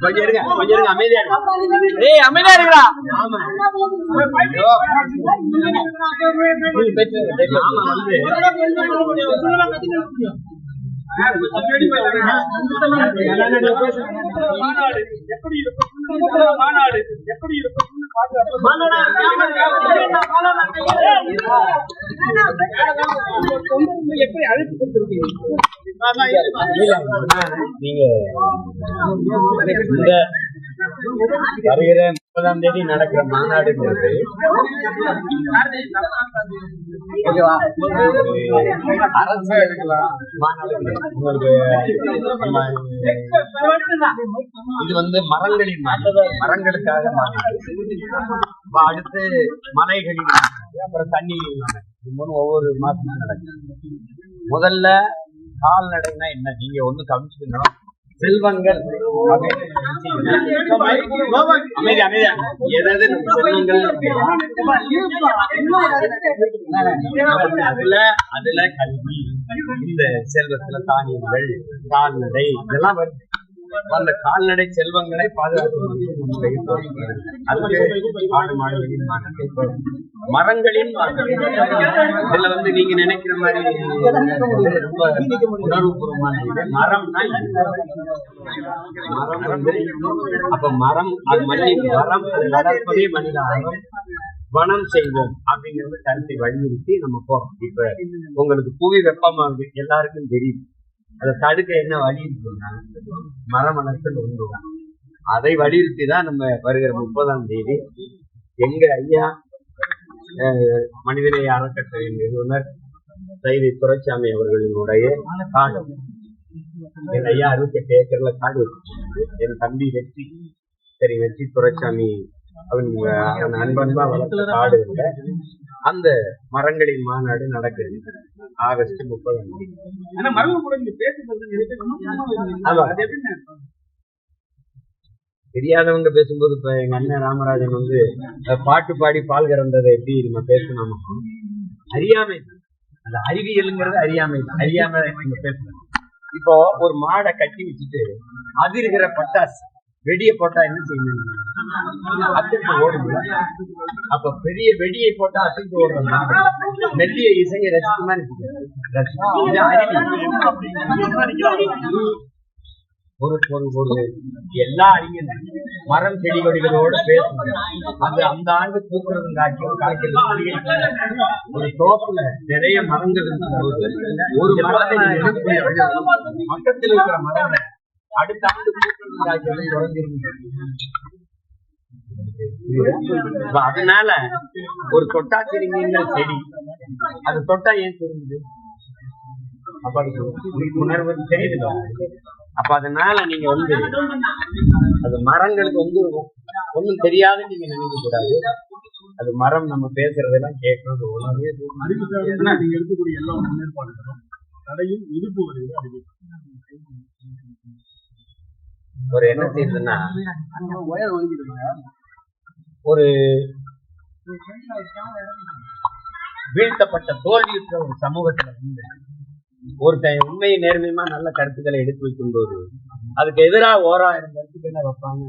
கொஞ்சம் இருங்க கொஞ்சம் இருங்க அமைதியா இருங்க. ஏய் அமைதியா இருக்கா ஆமா ஐயோ. ஆமா வந்து மாநாடு எப்படி இருக்கும் மாநாடு எப்படி இருக்கும் எப்படி அழைத்து கொடுத்திருக்கீங்க நீங்க இந்த வருகிற முப்பதாம் தேதி நடக்கிற மாநாடுங்கிறது? அரசு மாநாடு உங்களுக்கு நம்ம இது வந்து மரங்களின் மாநாடு. மரங்களுக்காக மாநாடு அடுத்து மலைகளின் மாநாடு. அப்புறம் தண்ணி மாநாடு. ஒவ்வொரு மாசமும் நடக்கும் முதல்ல கால்நடைனா என்ன? நீங்க ஒண்ணு கவனிச்சுக்கணும். செல்வங்கள் அமைதி அமைதியா ஏதாவது நம்ம செல்வங்கள் அதுல அதுல கல்வி இந்த செல்வத்துல தானியங்கள் கால்நடை இதெல்லாம் வருது. அந்த கால்நடை செல்வங்களை பாதுகாக்கிறது ஆடு மரங்களின் இதுல வந்து நீங்க நினைக்கிற மாதிரி ரொம்ப உணர்வுபூர்வமான இது. மரம்னா மரம் வந்து அப்ப மரம் அது மண்ணின் மரம் அது வளர்ப்பதே மனித ஆகும் வனம் செய்வோம் அப்படிங்கறது கருத்தை வலியுறுத்தி நம்ம போறோம். இப்ப உங்களுக்கு புவி வெப்பமாகுது. எல்லாருக்கும் தெரியும். அதை தடுக்க என்ன வழி இருக்குன்னா மரம் வளர்த்தல் ஒன்றுதான் அதை வலியுறுத்தி தான் நம்ம வருகிற முப்பதாம் தேதி எங்க ஐயா அஹ், மனிதநேய அறக்கட்டளை நிறுவனர் சைதை துரைசாமி அவர்களினுடைய காடு. என் ஐயா அறுபத்தி எட்டு ஏக்கர்ல காடு என் தம்பி வெற்றி சரி வெற்றி துரைசாமி அவன் அவன் அன்பன்பா வளர்த்த காடு அந்த மரங்களின் மாநாடு நடக்குது. ஆகஸ்ட் எப்படின்னு தெரியாதவங்க பேசும்போது இப்ப எங்க அண்ணன் ராமராஜன் வந்து பாட்டு பாடி பால் கறந்ததை எப்படி நம்ம பேசணும் அறியாமை. அந்த அறிவியலுங்கிறது அறியாமை. அறியாமை பேசணும் இப்போ ஒரு மாடை கட்டி வச்சுட்டு அதிர்கிற பட்டாசு. வெடியை போட்டா என்ன செய்யணும்? அத்துக்கு ஓடும்ல அப்ப பெரிய வெடியை போட்டா அத்துக்கு ஓடுற மெல்லிய இசையை ரசிக்குமா ஒரு ஒரு ஒரு எல்லா அறிஞரும் மரம் செடி கொடிகளோட பேசுங்க அது அந்த ஆண்டு பூக்கிறது காய்க்கும் காய்க்கிறது ஒரு தோப்புல நிறைய மரங்கள் இருக்கும்போது ஒரு மரத்தை பக்கத்தில் இருக்கிற மரங்களை அடுத்த ஆண்டு அதனால ஒரு தொட்டாச்சிரிங்கிற செடி அது தொட்டா ஏன் திரும்புது? அப்ப அதுக்கு உணர்வு தெரியுது அப்ப அதனால நீங்க வந்து அது மரங்களுக்கு வந்து ஒண்ணும் தெரியாத நீங்க நினைக்க கூடாது அது மரம் நம்ம பேசுறதெல்லாம் கேட்கறது உணர்வு அறிவு சார்ந்தா நீங்க எடுக்கக்கூடிய எல்லா முன்னேற்பாடுகளும் தடையும் இருப்பு வருகிறது அறிவு ஒரு என்ன செய்யுதுன்னா ஒரு வீழ்த்தப்பட்ட தோல்வியுற்ற ஒரு சமூகத்துல வந்து ஒருத்தன் உண்மையை நேர்மையுமா நல்ல கருத்துக்களை எடுத்து வைக்கும் போது அதுக்கு எதிராக ஓராயிரம் கருத்துக்களை வைப்பாங்க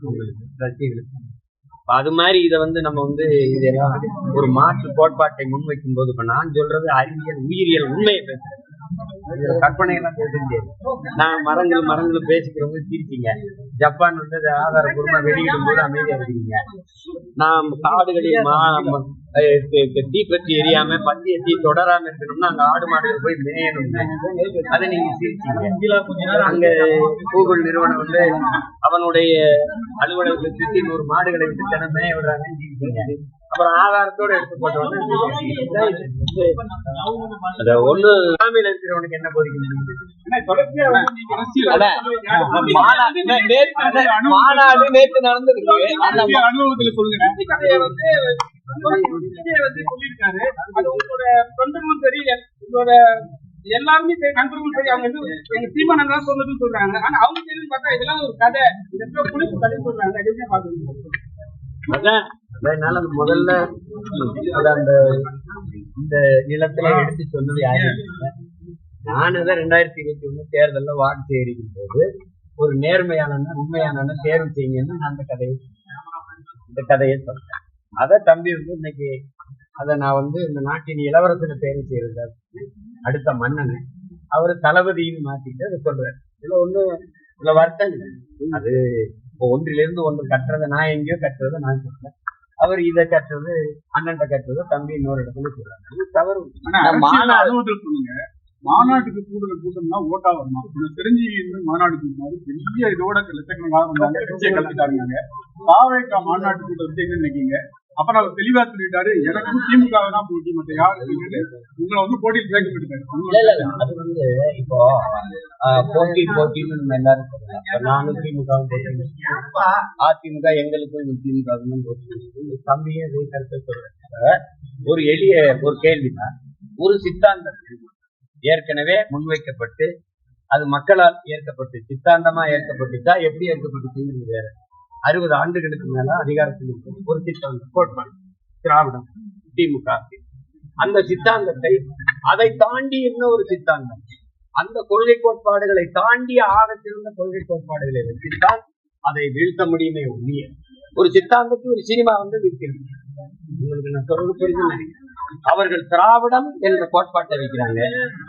உங்களுக்கு, ரசிகர்களுக்கு. அது மாதிரி இதை வந்து நம்ம வந்து இதெல்லாம் ஒரு மாற்று கோட்பாட்டை முன்வைக்கும் போது இப்ப நான் சொல்றது அறிவியல் உயிரியல் உண்மையை பேசுறேன் கற்பனை எல்லாம் பேச முடியாது நான் மரங்கள் மரங்கள் பேசிக்கிறவங்க சிரிப்பீங்க. ஜப்பான் வந்து அதை ஆதாரபூர்வமா வெளியிடும் போது அமைதியா இருக்கீங்க நாம் காடுகளில் மா தீப்பற்றி எரியாம பத்திய தீ தொடராம இருக்கணும்னா அங்க ஆடு மாடுகள் போய் மேயணும் அதை நீங்க சிரிச்சீங்க. அங்க கூகுள் நிறுவனம் வந்து அவனுடைய அலுவலகத்தை சுத்தி நூறு மாடுகளை விட்டு தினம் மேய விடுறாங்கன்னு சிரிச்சீங்க. அப்புறம் ஆதாரத்தோட எடுத்து போட்டவொடனே அத ஒண்ணு சாமியில இருக்கிறவனுக்கு என்ன போதிக்கணும்? ஏன்னா தொடர்ச்சியா வந்து நீங்க அரசியல் அட, மாநாடு நே- நேத்து- அட, மாநாடு நேத்து நடந்திருக்கு அந்த அனுபவத்துல சொல்லுங்க. வந்து வந்து சொல்லியிருக்காரு. அது உங்களோட தொண்டர்களும் சரி உங்களோட எல்லாருமே நண்பர்களும் சரி அவங்க வந்து எங்க சீமானங்க தான் சொன்னதுன்னு சொல்றாங்க. ஆனா அவங்க சரி பார்த்தா இதெல்லாம் ஒரு கதை. இந்த புளிப்பு கதை சொல்றாங்க. பாக்குறீங்க அதான். அதனால முதல்ல அந்த இந்த நிலத்துல எடுத்து சொன்னது யாரும் இல்லை. நான் தான் ரெண்டாயிரத்தி இருபத்தி ஒண்ணு தேர்தல்ல வாக்கு சேரிக்கும் போது ஒரு நேர்மையான உண்மையான தேர்வு செய்யுங்கன்னு நான் அந்த கதையை இந்த கதையை சொல்றேன் அதை தம்பி வந்து இன்னைக்கு அதை நான் வந்து இந்த நாட்டின் இளவரசனை தேர்வு செய்யறதா அடுத்த மன்னன். அவர் தளபதின்னு மாத்திட்டு அதை சொல்றாரு. இதுல ஒண்ணு இதுல வருத்தம் அது இப்போ ஒன்றிலிருந்து ஒன்று கட்டுறதை நான் எங்கேயோ கட்டுறதை நான் சொல்றேன் அவர் இதை கட்டுறது அண்ணன்ட்ட கட்டுறது தம்பி இன்னொரு இடத்துல சொல்றாரு இது தவறு. அனுபவத்தில் சொல்லுங்க. மாநாட்டுக்கு கூடுதல் கூட்டம்னா ஓட்டா வரணும். இந்த சிரஞ்சீவி வந்து மாநாடு கூட்டினாரு பெரிய இதோட லட்சக்கணக்காக வந்தாங்க கட்சியை கலந்துட்டாங்க தாவேக்கா மாநாட்டு கூட்டம் என்ன நினைக்கீங்க அப்புறம் அவர் தெளிவா சொல்லிட்டாரு. எனக்கு திமுக தான் போட்டி யாரு இல்லைன்னு உங்களை வந்து போட்டியில் சேர்க்க இல்ல இல்ல இல்ல. அது வந்து இப்போ போட்டி போட்டின்னு நம்ம எல்லாரும் நானும் திமுகவும் போட்டி அதிமுக எங்களுக்கும் திமுகவும் போட்டி தம்பியும் இதே கருத்தை சொல்றேன். ஒரு எளிய ஒரு கேள்விதான். ஒரு சித்தாந்தம் ஏற்கனவே முன்வைக்கப்பட்டு அது மக்களால் ஏற்கப்பட்டு சித்தாந்தமா ஏற்கப்பட்டுச்சா எப்படி ஏற்கப்பட்டுச்சுங்கிறது வேற. அறுபது ஆண்டுகளுக்கு மேல அதிகாரத்தில் இருக்கிறது. ஒரு சித்தாந்தம் கோட்பாடு திராவிடம் திமுக. அந்த சித்தாந்தத்தை அதை தாண்டி இன்னொரு சித்தாந்தம்? அந்த கொள்கை கோட்பாடுகளை தாண்டி ஆக சிறந்த கொள்கை கோட்பாடுகளை வச்சுத்தான் அதை வீழ்த்த முடியுமே ஒழிய ஒரு சித்தாந்தத்துக்கு ஒரு சினிமா வந்து வீழ்த்திருக்கு உங்களுக்கு நான் தொடர்பு புரிஞ்சு அவர்கள் திராவிடம் என்ற கோட்பாட்டை வைக்கிறாங்க.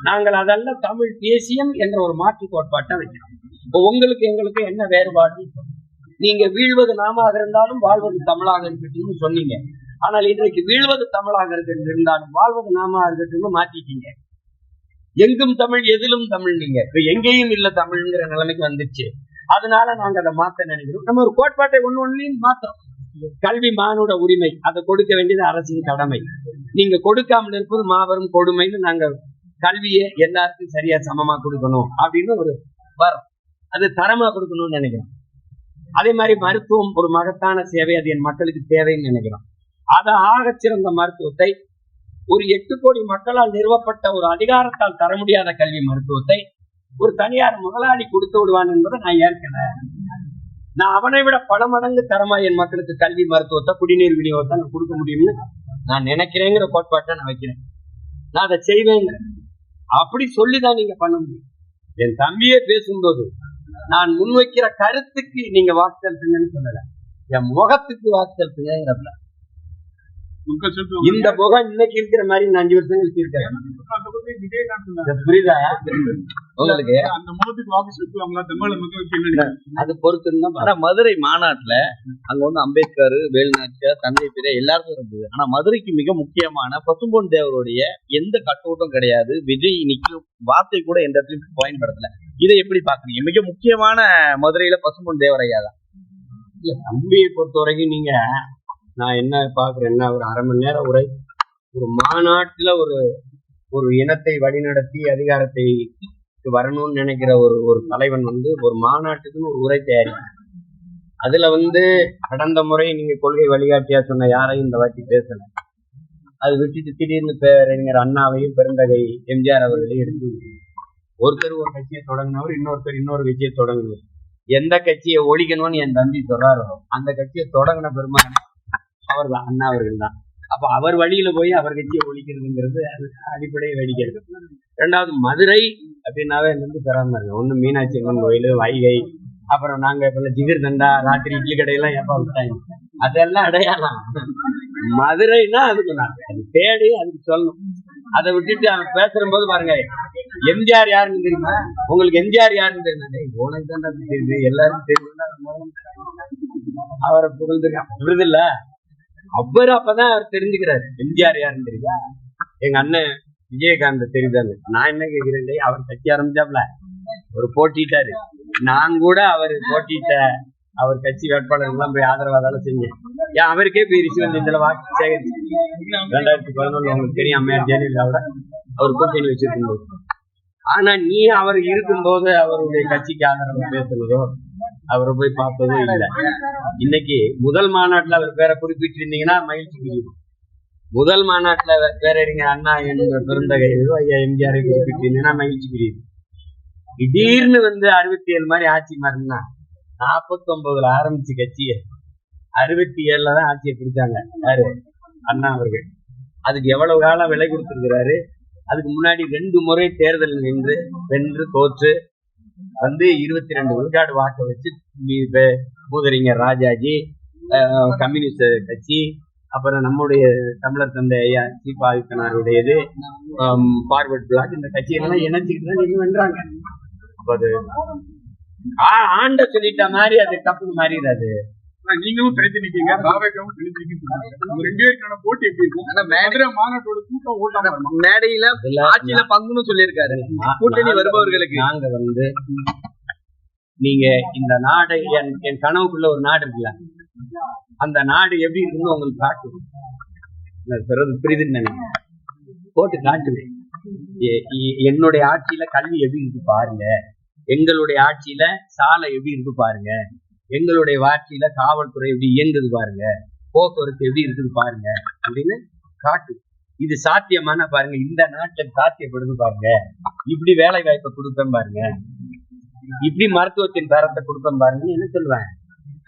நாங்கள் அதல்ல தமிழ் தேசியம் என்ற ஒரு மாற்று கோட்பாட்டை வைக்கிறோம். இப்போ உங்களுக்கு எங்களுக்கு என்ன வேறுபாடு? நீங்க வீழ்வது நாமாக இருந்தாலும் வாழ்வது தமிழாக இருக்கட்டும்னு சொன்னீங்க. ஆனால் இன்றைக்கு வீழ்வது தமிழாக இருக்கட்டும் இருந்தாலும் வாழ்வது நாமா இருக்கட்டும்னு மாத்திட்டீங்க. எங்கும் தமிழ் எதிலும் தமிழ் நீங்க. இப்ப எங்கேயும் இல்ல தமிழ்ங்கிற நிலைமைக்கு வந்துருச்சு அதனால நாங்க அதை மாத்த நினைக்கிறோம். நம்ம ஒரு கோட்பாட்டை ஒண்ணு ஒன்னையும் மாத்தோம் கல்வி மானுட உரிமை அதை கொடுக்க வேண்டியது அரசின் கடமை. நீங்க கொடுக்காமல் இருப்பது மாபெரும் கொடுமைன்னு நாங்க கல்வியை எல்லாருக்கும் சரியா சமமா கொடுக்கணும் அப்படின்னு ஒரு வரம். அது தரமா கொடுக்கணும்னு நினைக்கிறோம். அதே மாதிரி மருத்துவம் ஒரு மகத்தான சேவை அது என் மக்களுக்கு தேவைன்னு நினைக்கிறோம். அதை ஆக சிறந்த மருத்துவத்தை ஒரு எட்டு கோடி மக்களால் நிறுவப்பட்ட ஒரு அதிகாரத்தால் தர முடியாத கல்வி மருத்துவத்தை ஒரு தனியார் முதலாளி கொடுத்து விடுவான் என்பதை நான் ஏற்கல. நான் அவனை விட பல மடங்கு தரமா என் மக்களுக்கு கல்வி மருத்துவத்தை குடிநீர் விநியோகத்தை நான் கொடுக்க முடியும்னு நான் நினைக்கிறேங்கிற கோட்பாட்டை நான் வைக்கிறேன். நான் அதை செய்வேங்க அப்படி சொல்லிதான் நீங்க பண்ண முடியும். என் தம்பியே பேசும்போது நான் முன்வைக்கிற கருத்துக்கு நீங்க வாக்கு செலுத்துங்கன்னு சொல்லல. என் முகத்துக்கு வாக்கு செலுத்துங்கிறதுல இந்த முகம் இன்னைக்கு இருக்கிற மாதிரி நான் அஞ்சு வருஷம் கழிச்சு இருக்கேன். புரியுதா? உங்களுக்கு? அந்த முகத்துக்கு வாக்கு அது பொறுத்துன்னு ஆனா மதுரை மாநாட்டுல அங்க வந்து அம்பேத்கர் வேலுநாச்சியார் தந்தை பெரிய எல்லாருக்கும் இருந்தது. ஆனா மதுரைக்கு மிக முக்கியமான பசும்பொன் தேவருடைய எந்த கட்டோட்டம் கிடையாது. விஜய் இன்னைக்கு வார்த்தை கூட எந்த இடத்துலயும் பயன்படுத்தல. இதை எப்படி பாக்குறீங்க மிக முக்கியமான மதுரையில பசும்பொன் தேவரையா தான் இல்ல, தம்பியை பொறுத்த வரைக்கும் நீங்க நான் என்ன பாக்குறேன்னா ஒரு அரை மணி நேரம் உரை ஒரு மாநாட்டுல ஒரு ஒரு இனத்தை வழிநடத்தி அதிகாரத்தை வரணும்னு நினைக்கிற ஒரு ஒரு தலைவன் வந்து ஒரு மாநாட்டுக்குன்னு ஒரு உரை தயாரிக்கும் அதுல வந்து கடந்த முறை நீங்க கொள்கை வழிகாட்டியா சொன்ன யாரையும் இந்த வாட்டி பேசல. அது விட்டுட்டு திடீர்னு பேரறிஞர் அண்ணாவையும் பெருந்தகை எம்ஜிஆர் அவர்களையும் எடுத்து ஒருத்தர் ஒரு கட்சியை தொடங்கினவர் இன்னொருத்தர் இன்னொரு கட்சியை தொடங்கினவர் எந்த கட்சியை ஒழிக்கணும்னு என் தம்பி சொல்றாரோ அந்த கட்சியை தொடங்கின பெருமாள் அவர் தான் அண்ணா அவர்கள் தான் அப்ப அவர் வழியில போய் அவர் கட்சியை ஒழிக்கிறதுங்கிறது அது அடிப்படை வேடிக்கிறது ரெண்டாவது மதுரை அப்படின்னாவே வந்து பெறாம இருக்கு ஒண்ணு மீனாட்சி அம்மன் கோயில் வைகை அப்புறம் நாங்க இப்ப ஜிகிர் தண்டா ராத்திரி இட்லி கடையெல்லாம் எப்ப விட்டாங்க? அதெல்லாம் அடையாளம். மதுரைன்னா அதுக்கு நான் தேடி அதுக்கு சொல்லணும். அதை விட்டுட்டு அவன் பேசுற போது பாருங்க எம்ஜிஆர் யாருன்னு தெரியுமா? உங்களுக்கு எம்ஜிஆர் யாருன்னு தெரியுமா? உனக்கு தான் தெரியுது. எல்லாரும் தெரியும் அவரை புகழ்ந்துருக்கான் விருதில்ல அவர் அப்பதான் அவர் தெரிஞ்சுக்கிறாரு. எம்ஜிஆர் யாருன்னு தெரியுதா? எங்க அண்ணன் விஜயகாந்த் தெரியுதான்னு. நான் என்ன கேக்குறேன்? அவர் கட்சி ஆரம்பிச்சாப்ல. ஒரு போட்டிட்டாரு. நான் கூட அவர் போட்டிட்ட அவர் கட்சி வேட்பாளர் எல்லாம் போய் ஆதரவாதால செஞ்சேன். ஏன் அவருக்கே போய் ரிஷி இதுல வாக்கு சேகரிச்சு ரெண்டாயிரத்தி பதினொன்னு உங்களுக்கு தெரியும் அம்மையார் ஜெயலலிதாவோட. அவர் கூட்டணி வச்சிருக்கும்போது. ஆனா நீ அவர் இருக்கும்போது அவருடைய கட்சிக்கு ஆதரவு பேசுனதோ அவரை போய் பார்த்ததோ இல்லை. இன்னைக்கு முதல் மாநாட்டுல அவர் பேரை குறிப்பிட்டிருந்தீங்கன்னா மகிழ்ச்சி புரியும் முதல் மாநாட்டுல பேரறிஞர் அண்ணா என்ற பெருந்தகை ஐயா எம்ஜிஆரை குறிப்பிட்டிருந்தீங்கன்னா மகிழ்ச்சி புரியுது திடீர்னு வந்து அறுபத்தி ஏழு மாதிரி ஆட்சி மாறினா நாற்பத்தி ஒன்பதுல ஆரம்பிச்ச கட்சியை அறுபத்தி ஏழுல தான் ஆட்சியை பிடிச்சாங்க. யாரு? அண்ணா அவர்கள். அதுக்கு எவ்வளவு காலம் விலை கொடுத்திருக்கிறாரு? அதுக்கு முன்னாடி ரெண்டு முறை தேர்தல் நின்று வென்று தோற்று வந்து இருபத்தி ரெண்டு விழுக்காடு வாக்க வச்சு மீ- பூதறிஞர் ராஜாஜி கம்யூனிஸ்ட் கட்சி அப்புறம் நம்முடைய தமிழர் தந்தை ஐயா சீபா ஆதித்தனாருடையது பார்வர்ட் பிளாக் இந்த கட்சியெல்லாம் இணைச்சிக்கிட்டு தான் நீங்க வென்றாங்க. அப்போ அது ஆ- ஆண்ட சொல்லிட்ட மாதிரி அது தப்பு மாறிடாது. நீங்களும் தனித்து நிக்கீங்க. தாவேக்காவும் தனித்து நிக்கீங்க உங்க ரெண்டு பேருக்கான போட்டி எப்படி இருக்கும்? ஆனா மே- மதுரை மாநாட்டோட கூட்டம் ஓட்டாம வருமா? மேடையில ஆட்சியில பங்குன்னு சொல்லியிருக்காரு. கூட்டணி நாங்க வருபவர்களுக்கு. வந்து- நாங்க வந்து நீங்க இந்த நாடு என் என் கனவுக்குள்ள ஒரு நாடு இருக்குல்ல? அந்த நாடு எப்படி இருக்குன்னு உங்களுக்கு சொல்றது புரியுதுன்னு நினைக்கிறேன். போட்டு காட்டுவேன் என்னுடைய ஆட்சியில கல்வி எப்படி இருக்கு பாருங்க. எங்களுடைய ஆட்சியில சாலை எப்படி இருக்கு பாருங்க. எங்களுடைய வாழ்க்கையில காவல்துறை எப்படி இயங்குது பாருங்க. போக்குவரத்து எப்படி இருக்குது பாருங்க. அப்படின்னு காட்டு. இது சாத்தியமான பாருங்க. இந்த நாட்டில் சாத்தியப்படுது பாருங்க. இப்படி வேலை வாய்ப்பை கொடுப்பேன் பாருங்க. இப்படி மருத்துவத்தின் தரத்தை கொடுப்பேன் பாருங்கன்னு என்ன சொல்லுவேன்?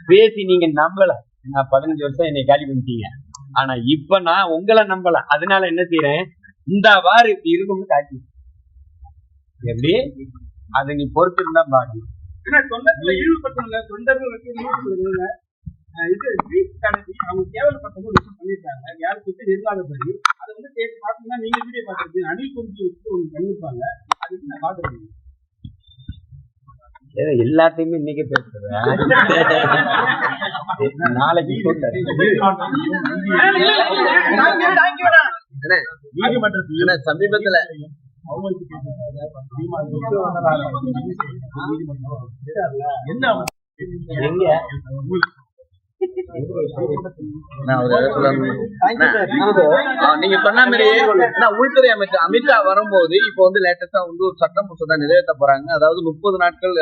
பேசி நீங்க நம்பல. நான் பதினஞ்சு வருஷம் என்னை காலி பண்ணிட்டீங்க. ஆனா இப்ப நான் உங்களை நம்பல. அதனால என்ன செய்யறேன் இந்த வாரு இப்படி இருக்கும்னு காட்டி. எப்படி? அதை நீ பொறுத்து இருந்தா பாரு. ஏன்னா தொண்டர்களை இழிவுபட்டவங்க தொண்டர்கள் அஹ் இது வீட் கடத்தி அவங்க கேவலப்பட்டவங்க ஒரு விஷயம் பண்ணியிருக்காங்க. யாருக்கு வந்து இல்லாதபடி அதை வந்து கேட்டு பார்த்தீங்கன்னா நீங்க வீடியோ பார்த்துருக்கீங்க அணில் குறிச்சு வச்சு ஒன்று பண்ணிருப்பாங்க அது வந்து நான் பார்த்துருக்கேன் எல்லாத்தையுமே இன்னைக்கு பேசுறேன் நாளைக்கு நீதிமன்றத்தில் என்ன எங்க? நீங்க சொன்ன மாதிரி உள்துறை அமைச்சர் அமித்ஷா வரும்போது இப்போ வந்து லேட்டஸ்டா வந்து ஒரு சட்டம் மசோதா நிறைவேற்ற போறாங்க. அதாவது முப்பது நாட்கள்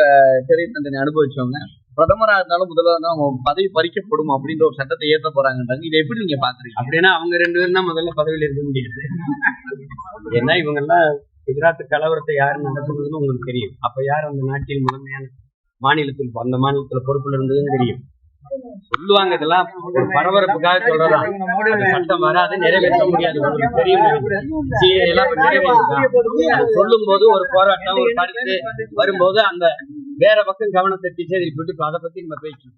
சிறை தண்டனை அனுபவிச்சவங்க. பிரதமரா இருந்தாலும் முதல்வர் இருந்தாலும் அவங்க பதவி பறிக்கப்படும் அப்படின்ற ஒரு சட்டத்தை ஏற்ற போறாங்கன்றாங்க. இதை எப்படி நீங்க பாக்குறீங்க? அப்படின்னா அவங்க ரெண்டு பேரும் தான் முதல்ல பதவியில இருக்க முடியாது. ஏன்னா இவங்க எல்லாம் குஜராத் கலவரத்தை யார் நடத்துனதுன்னு உங்களுக்கு தெரியும். அப்ப யார் அந்த நாட்டில் முதன்மையான மாநிலத்தில் அந்த மாநிலத்துல பொறுப்புல இருந்ததுன்னு தெரியும். சொல்லுவாங்க இதெல்லாம். ஒரு பரபரப்புக்காக சொல்றதான் சட்டம் வராது நிறைவேற்ற முடியாது. உங்களுக்கு தெரியும். சொல்லும் போது ஒரு போராட்டம் ஒரு கருத்து வரும்போது அந்த வேற பக்கம் கவனத்தை திசை திருப்பிட்டு அதை பத்தி நம்ம பேசணும்